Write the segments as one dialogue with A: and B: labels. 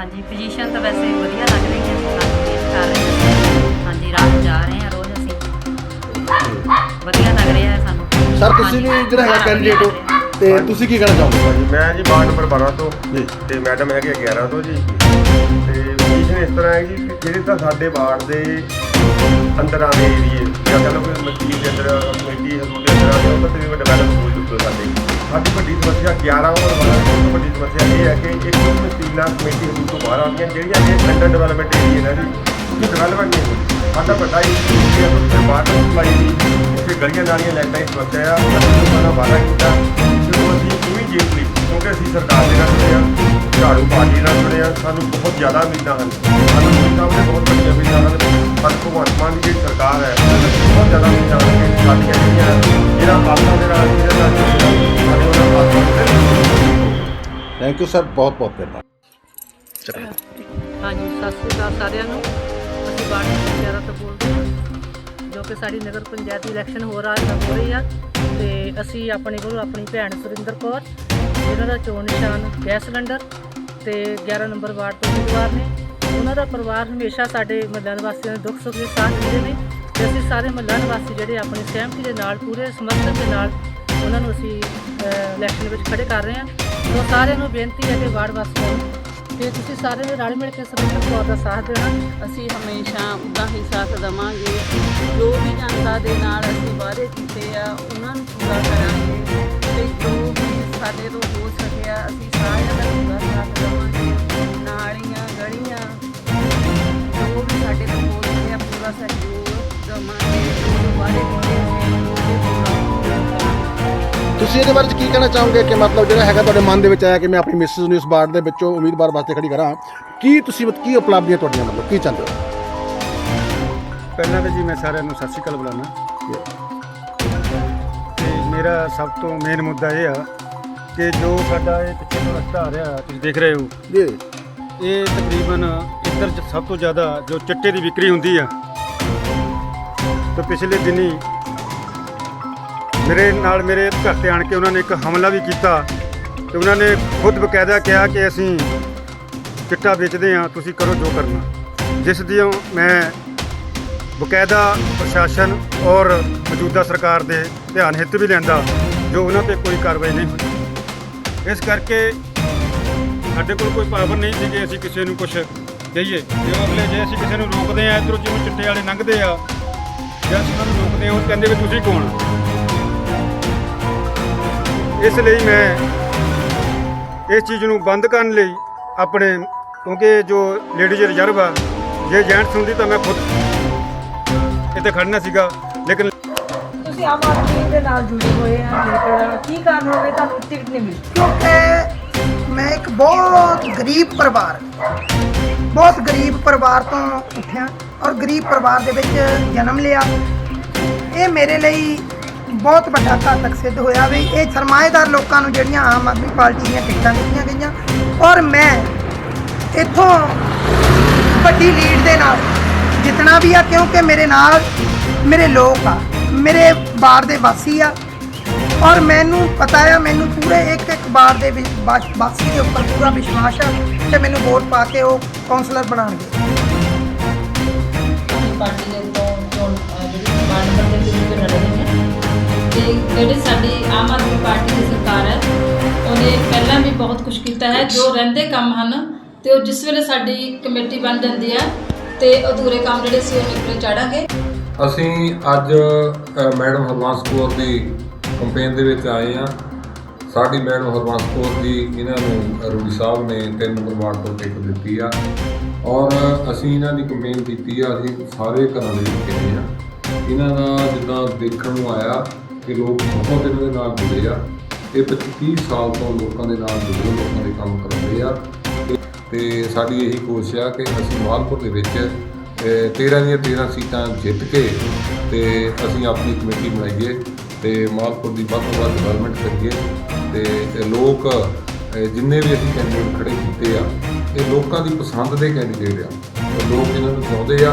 A: ਹਾਂਜੀ ਪੋਜੀਸ਼ਨ ਤਾਂ ਵੈਸੇ ਵਧੀਆ ਲੱਗ ਰਹੀ ਹੈ ਸਾਨੂੰ ਵੇਟ ਕਰ ਰਹੇ ਹਾਂ ਹਾਂਜੀ ਰਾਤ ਜਾ ਰਹੇ ਹਾਂ ਰੋਜ਼ ਅਸੀਂ। ਵਧੀਆ ਲੱਗ ਰਿਹਾ ਹੈ ਸਾਨੂੰ।
B: ਸਰ ਤੁਸੀਂ ਵੀ ਜਿਹੜਾ ਹੈਗਾ
A: ਹਾਂ,
B: ਕੈਂਡੀਡੇਟ ਹੋ। ਤੇ ਤੁਸੀਂ ਕੀ ਕਹਿਣਾ ਚਾਹੋਗੇ?
C: ਹਾਂਜੀ ਮੈਂ ਜੀ ਵਾਰਡ ਨੰਬਰ 12 ਤੋਂ।
B: ਜੀ।
C: ਤੇ ਮੈਡਮ ਹੈਗੇ 11 ਤੋਂ ਜੀ। ਤੇ ਪੋਜੀਸ਼ਨ ਇਸ ਤਰ੍ਹਾਂ ਹੈ ਜੀ ਕਿ ਜਿਹੜੇ ਤਾਂ ਸਾਡੇ ਵਾਰਡ ਦੇ ਅੰਦਰ ਆਉਂਦੇ ਏਰੀਏ ਜਾਂ ਕਹ ਲਓ ਕੋਈ ਮਸਜਿਦ ਦੇ ਅੰਦਰ ਕਮੇਟੀ ਹਜ਼ੂਰ ਦੇ ਅੰਦਰ ਆਉਂਦੇ ਉਹ ਤਾਂ ਤਕਰੀਬਨ ਡਿਵੈਲਪ ਹੋ ਚੁੱਕੇ ਸਾਡੇ। ਸਾਡੀ ਵੱਡੀ ਸਮੱਸਿਆ 11 ਔਰ 12 ਸਭ ਤੋਂ ਵੱਡੀ ਸਮੱਸਿਆ ਇਹ ਹੈ ਕਿ ਇੱਕ ਮਸਜਿਦਾਂ ਕਮੇਟੀ ਹਜ਼ੂਰ ਤੋਂ ਬਾਹਰ ਆਉਂਦੀਆਂ ਜਿਹੜੀਆਂ ਇਹ ਅੰਡਰ ਡਿਵੈਲਪਮੈਂਟ ਏਰੀਆ ਨੇ ਜੀ, ਇਹ ਡਿਵੈਲਪਮੈਂਟ ਨਹੀਂ ਹੋਈ ਸਾਡਾ ਵੱਡਾ ਏਰੀਆ ਤੋਂ ਫਿਰ ਬਾਹਰ ਤੋਂ ਸਪਲਾਈ ਦੀ ਇੱਥੇ ਗਲੀਆਂ ਨਾਲੀਆਂ ਲੈਣ ਦੀ ਸਮੱਸਿਆ ਆ, ਅਸੀਂ ਲੋਕਾਂ ਨਾਲ ਵਾਅਦਾ ਕੀਤਾ। ਅਸੀਂ ਇਮੀਡੀਏਟਲੀ ਕਿਉਂਕਿ ਅਸੀਂ ਸਰਕਾਰ ਦੇ ਨਾਲ ਜੁੜੇ ਝਾੜੂ ਪਾਰਟੀ ਨਾਲ ਜੁੜੇ ਸਾਨੂੰ ਬਹੁਤ ਜ਼ਿਆਦਾ ਉਮੀਦਾਂ ਹਨ। ਸਾਨੂੰ ਮੋਦੀ ਸਾਹਿਬ ਦੇ ਬਹੁਤ ਵੱਡੀਆਂ ਉਮੀਦਾਂ ਹਨ ਪਰ ਭਗਵੰਤ ਮਾਨ ਦੀ ਜਿਹੜੀ ਸਰਕਾਰ ਹੈ ਬਹੁਤ ਜ਼ਿਆਦਾ ਉਮੀਦਾਂ ਹਨ ਕਿ ਸਾਡੀਆਂ ਜਿਹੜੀਆਂ ਜਿਹੜਾ ਆਸਾਂ ਦੇ ਨਾਲ ਹਾਂ, ਸਾਡੇ ਉਹਨਾਂ ਦੇ
B: ਥੈਂਕ ਯੂ ਸਰ ਬਹੁਤ ਬਹੁਤ ਧੰਨਵਾਦ।
D: ਹਾਂਜੀ ਸਤਿ ਸ਼੍ਰੀ ਅਕਾਲ ਸਾਰਿਆਂ ਨੂੰ। ਅਸੀਂ ਨੰਬਰ 11 ਤੋਂ ਬੋਲਦੇ ਹਾਂ। ਕਿਉਂਕਿ ਸਾਡੀ ਨਗਰ ਪੰਚਾਇਤ ਇਲੈਕਸ਼ਨ ਹੋ ਰਹਾ ਹੋ ਰਹੀ ਆ, ਤੇ ਅਸੀਂ ਆਪਣੇ ਕੋਲ ਆਪਣੀ ਭੈਣ ਸੁਰਿੰਦਰ ਕੌਰ, ਜਿਨ੍ਹਾਂ ਦਾ ਚੋਣ ਨਿਸ਼ਾਨ ਗੈਸ ਸਿਲੰਡਰ ਤੇ 11 ਨੰਬਰ ਵਾਰਡ ਤੋਂ ਉਮੀਦਵਾਰ ਨੇ। ਉਹਨਾਂ ਦਾ ਪਰਿਵਾਰ ਹਮੇਸ਼ਾ ਸਾਡੇ ਮਹੱਲਾ ਨਿਵਾਸੀਆਂ ਦੇ ਦੁੱਖ ਸੁੱਖ ਦੇ ਸਾਥ ਦਿੰਦੇ ਨੇ ਤੇ ਅਸੀਂ ਸਾਰੇ ਮਹੱਲਾ ਨਿਵਾਸੀ ਜਿਹੜੇ ਆਪਣੀ ਸਹਿਮਤੀ ਦੇ ਨਾਲ, ਪੂਰੇ ਸਮਰਥਨ ਦੇ ਨਾਲ ਉਹਨਾਂ ਨੂੰ ਅਸੀਂ ਇਲੈਕਸ਼ਨ ਵਿੱਚ ਖੜੇ ਕਰ ਰਹੇ ਹਾਂ। ਸੋ ਸਾਰਿਆਂ ਨੂੰ ਬੇਨਤੀ ਹੈ ਕਿ ਵਾਰਡ ਵਾਸੀਆਂ ਨੂੰ ਕਿ ਤੁਸੀਂ ਸਾਰੇ ਨੇ ਰਲ ਮਿਲ ਕੇ ਸੁਰਿੰਦਰ ਕੌਰ ਦਾ ਸਾਥ ਦੇਣਾ।
E: ਅਸੀਂ ਹਮੇਸ਼ਾ ਉਦਾਂ ਹੀ ਸਾਥ ਦੇਵਾਂਗੇ। ਜੋ ਵੀ ਜਨਤਾ ਦੇ ਨਾਲ ਅਸੀਂ ਵਾਅਦੇ ਕੀਤੇ ਆ, ਉਹਨਾਂ ਨੂੰ ਪੂਰਾ ਕਰਾਂਗੇ। ਤੇ ਜੋ ਵੀ ਸਾਡੇ ਤੋਂ ਹੋ ਸਕਿਆ, ਅਸੀਂ ਸਾਰਿਆਂ ਦਾ ਪੂਰਾ ਸਾਥ
B: ਤੁਸੀਂ ਇਹਦੇ ਬਾਰੇ ਕੀ ਕਹਿਣਾ ਚਾਹੋਗੇ ਕਿ ਮਤਲਬ ਜਿਹੜਾ ਹੈਗਾ ਤੁਹਾਡੇ ਮਨ ਦੇ ਵਿੱਚ ਆਇਆ ਕਿ ਮੈਂ ਆਪਣੀ ਮਿਸਿਸ ਨੂੰ ਇਸ ਵਾਰਡ ਦੇ ਵਿੱਚੋਂ ਉਮੀਦਵਾਰ ਵਾਸਤੇ ਖੜੀ ਕਰਾਂ? ਕੀ ਤੁਸੀਂ ਮਤ- ਕੀ ਉਪਲਬਧੀਆਂ ਤੁਹਾਡੀਆਂ ਮਤਲਬ? ਕੀ ਚਾਹੁੰਦੇ ਹੋ?
F: ਪਹਿਲਾਂ ਤਾਂ ਜੀ ਮੈਂ ਸਾਰਿਆਂ ਨੂੰ ਸਤਿ ਸ਼੍ਰੀ ਅਕਾਲ ਬੁਲਾਉਣਾ ਤੇ ਮੇਰਾ ਸਭ ਤੋਂ ਮੇਨ ਮੁੱਦਾ ਇਹ ਆ ਕਿ ਜੋ ਸਾਡਾ ਇਹ ਪਿੱਛੇ ਨੂੰ ਰਸਤਾ ਆ ਰਿਹਾ ਤੁਸੀਂ ਦੇਖ ਰਹੇ ਹੋ।
B: ਜੀ।
F: ਇਹ ਤਕਰੀਬਨ ਇੱਧਰ 'ਚ ਸਭ ਤੋਂ ਜ਼ਿਆਦਾ ਜੋ ਚਿੱਟੇ ਦੀ ਵਿਕਰੀ ਹੁੰਦੀ ਆ ਤੇ ਪਿਛਲੇ ਦਿਨੀ ਮੇਰੇ ਨਾਲ ਮੇਰੇ ਘਰ ਤੇ ਆਣ ਕੇ ਉਹਨਾਂ ਨੇ ਇੱਕ ਹਮਲਾ ਵੀ ਕੀਤਾ ਤੇ ਉਹਨਾਂ ਨੇ ਖੁਦ ਬਕਾਇਦਾ ਕਿਹਾ ਕਿ ਅਸੀਂ ਚਿੱਟਾ ਵੇਚਦੇ ਹਾਂ, ਤੁਸੀਂ ਕਰੋ ਜੋ ਕਰਨਾ। ਜਿਸ ਦੀ ਮੈਂ ਬਕਾਇਦਾ ਪ੍ਰਸ਼ਾਸਨ ਔਰ ਮੌਜੂਦਾ ਸਰਕਾਰ ਦੇ ਧਿਆਨ ਹਿੱਤ ਵੀ ਲੈਂਦਾ, ਜੋ ਉਹਨਾਂ ਤੇ ਕੋਈ ਕਾਰਵਾਈ ਨਹੀਂ ਹੋਈ ਇਸ ਕਰਕੇ ਸਾਡੇ ਕੋਲ ਕੋਈ ਪਾਵਰ ਨਹੀਂ ਸੀ ਕਿ ਅਸੀਂ ਕਿਸੇ ਨੂੰ ਕੁਝ ਕਹੀਏ ਜੇ ਅਗਲੇ ਜੇ ਅਸੀਂ ਕਿਸੇ ਨੂੰ ਰੋਕਦੇ ਆ ਇਧਰੋਂ ਜਿਵੇਂ ਚਿੱਟੇ ਵਾਲੇ ਲੰਘਦੇ ਆ, ਜਾਂ ਅਸੀਂ ਉਹਨਾਂ ਨੂੰ ਰੋਕਦੇ ਆ ਉਹ ਕਹਿੰਦੇ ਵੀ ਤੁਸੀਂ ਕੌਣ? ਇਸ ਲਈ ਮੈਂ ਇਸ ਚੀਜ਼ ਨੂੰ ਬੰਦ ਕਰਨ ਲਈ ਆਪਣੇ ਕਿਉਂਕਿ ਜੋ ਲੇਡੀਜ਼ ਰਿਜ਼ਰਵ ਆ ਜੇ ਜੈਂਟਸ ਹੁੰਦੀ ਤਾਂ ਮੈਂ ਖੁਦ ਇੱਥੇ ਖੜਨਾ ਸੀਗਾ ਲੇਕਿਨ
G: ਤੁਸੀਂ ਆਮ ਆਦਮੀ ਦੇ ਨਾਲ ਜੁੜੇ ਹੋਏ ਆ ਲੇਕਿਨ ਕੀ ਕਾਰਨ ਹੋਵੇ ਤੁਹਾਨੂੰ ਟਿਕਟ ਨਹੀਂ ਮਿਲੀ?
H: ਕਿਉਂਕਿ ਮੈਂ ਇੱਕ ਬਹੁਤ ਗਰੀਬ ਪਰਿਵਾਰ ਬਹੁਤ ਗਰੀਬ ਪਰਿਵਾਰ ਤੋਂ ਉੱਠਿਆ ਔਰ ਗਰੀਬ ਪਰਿਵਾਰ ਦੇ ਵਿੱਚ ਜਨਮ ਲਿਆ। ਇਹ ਮੇਰੇ ਲਈ ਬਹੁਤ ਵੱਡਾ ਘਾਤਕ ਸਿੱਧ ਹੋਇਆ ਵੀ ਇਹ ਸਰਮਾਏਦਾਰ ਲੋਕਾਂ ਨੂੰ ਜਿਹੜੀਆਂ ਆਮ ਆਦਮੀ ਪਾਰਟੀ ਦੀਆਂ ਟਿਕਟਾਂ ਦਿੱਤੀਆਂ ਗਈਆਂ। ਔਰ ਮੈਂ ਇੱਥੋਂ ਵੱਡੀ ਲੀਡ ਦੇ ਨਾਲ ਜਿੱਤਣਾ ਵੀ ਆ, ਕਿਉਂਕਿ ਮੇਰੇ ਨਾਲ ਮੇਰੇ ਲੋਕ ਆ, ਮੇਰੇ ਬਾਰ ਦੇ ਵਾਸੀ ਆ। ਔਰ ਮੈਨੂੰ ਪਤਾ ਆ, ਮੈਨੂੰ ਪੂਰੇ ਇੱਕ ਇੱਕ ਬਾਰ ਦੇ ਵਿੱਚ ਬਾ- ਵਾਸੀ ਦੇ ਉੱਪਰ ਪੂਰਾ ਵਿਸ਼ਵਾਸ ਆ ਤੇ ਮੈਨੂੰ ਵੋਟ ਪਾ ਕੇ ਉਹ ਕੌਂਸਲਰ ਬਣਾਉਣਗੇ।
I: ਤੇ ਜਿਹੜੀ ਸਾਡੀ ਆਮ ਆਦਮੀ ਪਾਰਟੀ ਦੀ ਸਰਕਾਰ ਹੈ, ਉਹਨੇ ਪਹਿਲਾਂ ਵੀ ਬਹੁਤ ਕੁਝ ਕੀਤਾ ਹੈ, ਜੋ ਰਹਿੰਦੇ ਕੰਮ ਹਨ, ਤੇ ਉਹ ਜਿਸ ਵੇਲੇ ਸਾਡੀ ਕਮੇਟੀ ਬਣ ਜਾਂਦੀ ਹੈ, ਤੇ ਅਧੂਰੇ ਕੰਮ ਜਿਹੜੇ ਸੀ ਉਹ ਨਿਕਲੇ ਚਾੜਾਂਗੇ।
J: ਅਸੀਂ ਅੱਜ ਮੈਡਮ ਹਰਵੰਸ ਕੌਰ ਦੀ ਕੰਪੇਨ ਦੇ ਵਿੱਚ ਆਏ ਹਾਂ। ਸਾਡੀ ਮੈਡਮ ਹਰਵੰਸ ਕੌਰ ਦੀ ਇਹਨਾਂ ਨੂੰ ਰੂੜੀ ਸਾਹਿਬ ਨੇ ਤਿੰਨ ਨੰਬਰ ਵਾਰਡ ਤੋਂ ਟਿਕਟ ਦਿੱਤੀ ਆ। ਔਰ ਅਸੀਂ ਇਹਨਾਂ ਦੀ ਕੰਪੇਨ ਕੀਤੀ ਆ, ਅਸੀਂ ਸਾਰੇ ਘਰਾਂ ਦੇ ਵਿੱਚ ਗਏ ਆ ਇਹਨਾਂ ਦਾ ਜਿੱਦਾਂ ਦੇਖਣ ਨੂੰ ਆਇਆ ਕਿ ਲੋਕ ਬਹੁਤ ਇਹਨਾਂ ਦੇ ਨਾਲ ਜੁੜੇ ਆ। ਇਹ 25 ਸਾਲ ਤੋਂ ਲੋਕਾਂ ਦੇ ਨਾਲ ਜੁੜੇ ਲੋਕਾਂ ਦੇ ਕੰਮ ਕਰਦੇ ਆ। ਤੇ- ਸਾਡੀ ਇਹੀ ਕੋਸ਼ਿਸ਼ ਆ ਕਿ ਅਸੀਂ ਮਾਲਪੁਰ ਦੇ ਵਿੱਚ ਅ, 13 ਦੀਆਂ 13 ਸੀਟਾਂ ਜਿੱਤ ਕੇ ਤੇ ਅਸੀਂ ਆਪਣੀ ਕਮੇਟੀ ਬਣਾਈਏ ਤੇ ਮਾਲਪੁਰ ਦੀ ਵੱਧ ਤੋਂ ਵੱਧ ਡਿਵੈਲਪਮੈਂਟ ਕਰੀਏ। ਤੇ ਲੋਕ ਜਿੰਨੇ ਵੀ ਅਸੀਂ ਕੈਂਡੀਡੇਟ ਖੜੇ ਕੀਤੇ ਆ ਇਹ ਲੋਕਾਂ ਦੀ ਪਸੰਦ ਦੇ ਕੈਂਡੀਡੇਟ ਆ। ਲੋਕ ਇਹਨਾਂ ਨੂੰ ਚਾਹੁੰਦੇ ਆ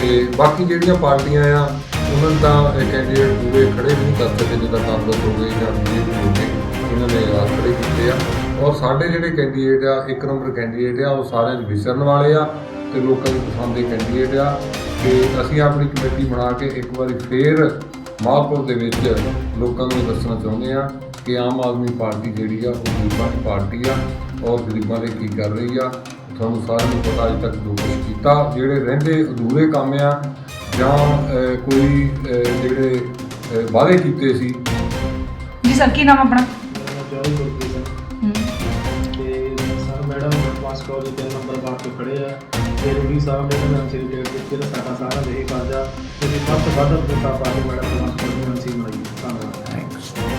J: ਤੇ ਬਾਕੀ ਜਿਹੜੀਆਂ ਪਾਰਟੀਆਂ ਆ ਉਹਨਾਂ ਦਾ ਇਹ ਕੈਂਡੀਡੇਟ ਪੂਰੇ ਖੜੇ ਨਹੀਂ ਕਰ ਸਕਦੇ ਜਿੱਦਾਂ ਕਾਂਗਰਸ ਹੋ ਗਈ ਜਾਂ ਬੀਜੇਪੀ ਹੋ ਗਈ ਇਹਨਾਂ ਨੇ ਆਪ ਖੜੇ ਕੀਤੇ ਆ। ਔਰ ਸਾਡੇ ਜਿਹੜੇ ਕੈਂਡੀਡੇਟ ਆ, ਇੱਕ ਨੰਬਰ ਕੈਂਡੀਡੇਟ ਆ, ਉਹ ਸਾਰਿਆਂ 'ਚ ਵਿਸਰਨ ਵਾਲੇ ਆ ਤੇ ਲੋਕਾਂ ਦੀ ਪਸੰਦ ਦੇ ਕੈਂਡੀਡੇਟ ਆ। ਤੇ ਅਸੀਂ ਆਪਣੀ ਕਮੇਟੀ ਬਣਾ ਕੇ ਇੱਕ ਵਾਰੀ ਫੇਰ ਮਾਹਪੁਰ ਦੇ ਵਿੱਚ ਲੋਕਾਂ ਨੂੰ ਇਹ ਦੱਸਣਾ ਚਾਹੁੰਦੇ ਆ ਕਿ ਆਮ ਆਦਮੀ ਪਾਰਟੀ ਜਿਹੜੀ ਆ, ਉਹ ਗਰੀਬਾਂ ਦੀ ਪਾਰਟੀ ਆ ਔਰ ਗਰੀਬਾਂ ਲਈ ਕੀ ਕਰ ਰਹੀ ਆ। ਤੁਹਾਨੂੰ ਸਾਰਿਆਂ ਨੂੰ ਪਤਾ, ਅੱਜ ਤੱਕ ਜੋ ਕੁਛ ਕੀਤਾ, ਜਿਹੜੇ ਰਹਿੰਦੇ ਅਧੂਰੇ ਕੰਮ ਆ ਜਾਂ ਕੋਈ ਜਿਹੜੇ ਵਾਅਦੇ ਕੀਤੇ ਸੀ?
G: ਜੀ ਸਰ ਕੀ ਨਾਮ ਆਪਣਾ?
K: ਜੋਈ ਗੁਰਪ੍ਰੀਤ ਸਿੰਘ ਤੇ ਸਰ ਮੈਡਮ ਪਾਸ ਕਾਲਜ ਦੇ ਨੰਬਰ ਬਾਅਦ ਤੋਂ ਖੜੇ ਆ। ਤੇ ਰੂੜੀ ਸਾਹਿਬ ਨੇ ਨਾਮ ਸ੍ਰੀ ਡੇਟ ਦੇ ਜਿਹੜਾ ਸਾਡਾ ਸਾਰਾ ਨਹੀਂ ਕਰਦਾ ਤੇ ਵੱਧ ਤੋਂ ਵੱਧ ਵੋਟਾਂ ਪਾ ਕੇ ਮੈਡਮ ਪਾਸ ਕਾਲਜ ਨੂੰ ਨਸੀਬ ਬਣਾਈ। ਧੰਨਵਾਦ।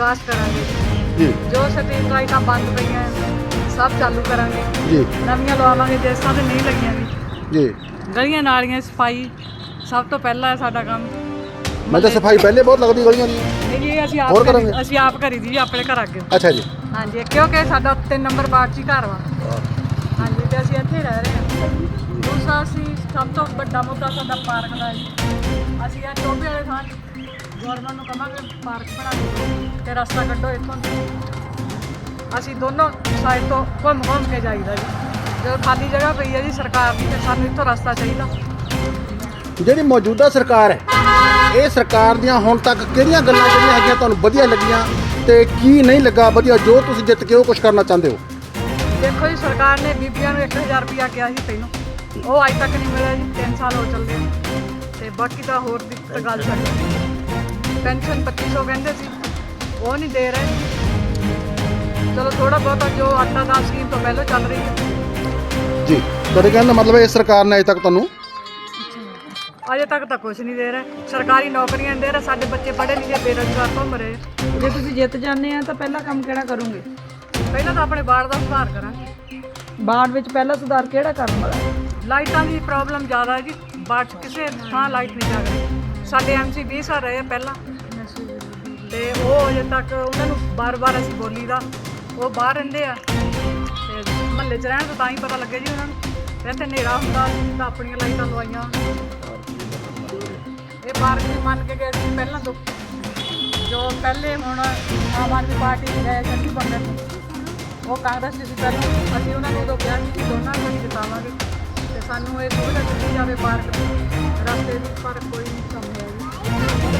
D: ਵਿਕਾਸ ਕਰਾਂਗੇ।
B: ਜੀ।
D: ਜੋ ਸਟਰੀਟ ਲਾਈਟਾਂ ਬੰਦ ਪਈਆਂ ਸਭ ਚਾਲੂ ਕਰਾਂਗੇ।
B: ਜੀ।
D: ਨਵੀਆਂ ਲਵਾਵਾਂਗੇ ਜਿਸ ਤਰ੍ਹਾਂ ਤੇ ਨਹੀਂ ਲੱਗੀਆਂ ਵੀ।
B: ਜੀ।
D: ਗਲੀਆਂ ਨਾਲੀਆਂ ਸਫ਼ਾਈ ਸਭ ਤੋਂ ਪਹਿਲਾਂ ਹੈ ਸਾਡਾ ਕੰਮ।
B: ਮੈਂ ਤਾਂ ਸਫ਼ਾਈ ਪਹਿਲੇ ਬਹੁਤ ਲੱਗਦੀ ਗਲੀਆਂ ਦੀ।
D: ਨਹੀਂ ਜੀ ਅਸੀਂ
B: ਹੋਰ
D: ਆਪ ਕਰੀ-
B: ਕਰਾਂਗੇ?
D: ਅਸੀਂ ਆਪ ਕਰੀ ਦੀ ਜੀ ਆਪਣੇ ਘਰ ਅੱਗੇ।
B: ਅੱਛਾ ਜੀ।
D: ਹਾਂਜੀ ਕਿਉਂਕਿ ਸਾਡਾ ਤਿੰਨ ਨੰਬਰ ਵਾਰਡ 'ਚ ਹੀ ਘਰ ਵਾ। ਹਾਂਜੀ ਤੇ ਅਸੀਂ ਇੱਥੇ ਰਹਿ ਰਹੇ ਹਾਂ। ਦੂਸਰਾ ਅਸੀਂ ਸਭ ਤੋਂ ਵੱਡਾ ਮੁੱਦਾ ਸਾਡਾ ਪਾਰਕ ਦਾ ਜੀ। ਅਸੀਂ ਇਹ ਟੋਬੇ ਵਾਲੇ ਥਾਂ ਗਵਰਨਮੈਂਟ ਨੂੰ ਕਹਾਂਗੇ ਪਾਰਕ ਬਣਾ ਦਿਓ ਤੇ ਰਸਤਾ ਕੱਢੋ ਇੱਥੋਂ ਅਸੀਂ ਦੋਨੋਂ ਸਾਈਡ ਤੋਂ ਘੁੰਮ ਘੁੰਮ ਕੇ ਜਾਈਦਾ ਜੀ। ਜਦੋਂ ਖਾਲੀ ਜਗ੍ਹਾ ਪਈ ਹੈ ਜੀ ਸਰਕਾਰ ਦੀ ਤੇ ਸਾਨੂੰ ਇੱਥੋਂ ਰਸਤਾ ਚਾਹੀਦਾ।
B: ਜਿਹੜੀ ਮੌਜੂਦਾ ਸਰਕਾਰ ਹੈ ਇਹ ਸਰਕਾਰ ਦੀਆਂ ਹੁਣ ਤੱਕ ਕਿਹੜੀਆਂ ਗੱਲਾਂ ਜਿਹੜੀਆਂ ਹੈਗੀਆਂ ਤੁਹਾਨੂੰ ਵਧੀਆ ਲੱਗੀਆਂ ਤੇ ਕੀ ਨਹੀਂ ਲੱਗਾ ਵਧੀਆ ਜੋ ਤੁਸੀਂ ਜਿੱਤ ਕੇ ਉਹ ਕੁਝ ਕਰਨਾ ਚਾਹੁੰਦੇ ਹੋ?
D: ਦੇਖੋ ਜੀ ਸਰਕਾਰ ਨੇ ਬੀਬੀਆਂ ਨੂੰ 1000 ਰੁਪਇਆ ਕਿਹਾ ਸੀ ਪਹਿਲਾਂ ਉਹ ਅੱਜ ਤੱਕ ਨਹੀਂ ਮਿਲਿਆ ਜੀ 3 ਸਾਲ ਹੋ ਚੱਲਦੇ। ਤੇ ਬਾਕੀ ਤਾਂ ਹੋਰ ਦੀ ਤਾਂ ਗੱਲ ਛੱਡ ਪੈਨਸ਼ਨ 2500 ਕਹਿੰਦੇ ਸੀ। ਉਹ ਨਹੀਂ ਦੇ ਰਹੇ। ਚਲੋ ਥੋੜਾ ਬਹੁਤਾ ਜੋ ਆਟਾ ਦਾ ਸਕੀਮ ਤੋਂ ਪਹਿਲਾਂ ਚੱਲ ਰਹੀ ਹੈ।
B: ਜੀ ਤੁਹਾਡੇ ਕਹਿਣ ਦਾ ਮਤਲਬ ਹੈ ਇਸ ਸਰਕਾਰ ਨੇ ਅਜੇ ਤੱਕ ਤੁਹਾਨੂੰ
D: ਅਜੇ ਤੱਕ ਤਾਂ ਕੁਝ ਨਹੀਂ ਦੇ ਰਹੇ। ਸਰਕਾਰੀ ਨੌਕਰੀਆਂ ਨਹੀਂ ਦੇ ਰਹੇ ਸਾਡੇ ਬੱਚੇ ਪੜ੍ਹੇ ਲਿਖੇ ਬੇਰੁਜ਼ਗਾਰ ਘੁੰਮ ਰਹੇ।
G: ਜੇ ਤੁਸੀਂ ਜਿੱਤ ਜਾਂਦੇ ਆ ਤਾਂ ਪਹਿਲਾ ਕੰਮ ਕਿਹੜਾ ਕਰੋਗੇ?
D: ਪਹਿਲਾਂ ਤਾਂ ਆਪਣੇ ਬਾੜ ਦਾ ਸੁਧਾਰ ਕਰਾਂਗੇ।
G: ਬਾੜ ਵਿੱਚ ਪਹਿਲਾ ਸੁਧਾਰ ਕਿਹੜਾ ਕਰਨ ਵਾਲਾ?
D: ਲਾਈਟਾਂ ਦੀ ਪ੍ਰੋਬਲਮ ਜ਼ਿਆਦਾ ਹੈ ਜੀ। ਬਾੜ 'ਚ ਕਿਸੇ ਥਾਂ ਲਾਈਟ ਨਹੀਂ ਜਗ ਰਹੀ ਸਾਡੇ ਐਮਸੀ 20 ਸਾਲ ਰਹੇ ਆ ਪਹਿਲਾਂ। ਤੇ ਉਹ ਅਜੇ ਤੱਕ ਉਹਨਾਂ ਨੂੰ ਬਾਰ-ਬਾਰ ਅਸੀਂ ਬੋਲੀ ਦਾ, ਉਹ ਬਾਹਰ ਰਹਿੰਦੇ ਆ। ਤੇ ਮਹੱਲੇ 'ਚ ਰਹਿਣ ਤੋਂ ਤਾਂ ਹੀ ਪਤਾ ਲੱਗੇ ਜੀ ਉਹਨਾਂ ਨੂੰ। ਇੱਥੇ ਹਨੇਰਾ ਹੁੰਦਾ, ਤਾਂ ਆਪਣੀਆਂ ਲਾਈਟਾਂ ਲਵਾਈਆਂ। ਇਹ ਪਾਰਕ ਵੀ ਮੰਨ ਕੇ ਗਏ ਸੀ ਪਹਿਲਾਂ ਤੋਂ। ਜੋ ਪਹਿਲੇ ਹੁਣ ਆਮ ਆਦਮੀ ਪਾਰਟੀ ਦੇ ਗਏ ਜੱਗੀ ਬੰਦੇ ਉਹ ਕਾਂਗਰਸ 'ਚ ਸੀ ਪਹਿਲਾਂ। ਅਸੀਂ ਉਹਨਾਂ ਨੂੰ ਉਦੋਂ ਕਿਹਾ ਸੀ ਕਿ ਦੋਨਾਂ ਨੂੰ ਹੀ ਜਿਤਾਵਾਂਗੇ। ਤੇ ਸਾਨੂੰ ਇਹ ਸੁਵਿਧਾ ਦਿੱਤੀ ਜਾਵੇ ਪਾਰਕ ਦੀ ਰਸਤੇ ਦੀ ਪਰ ਕੋਈ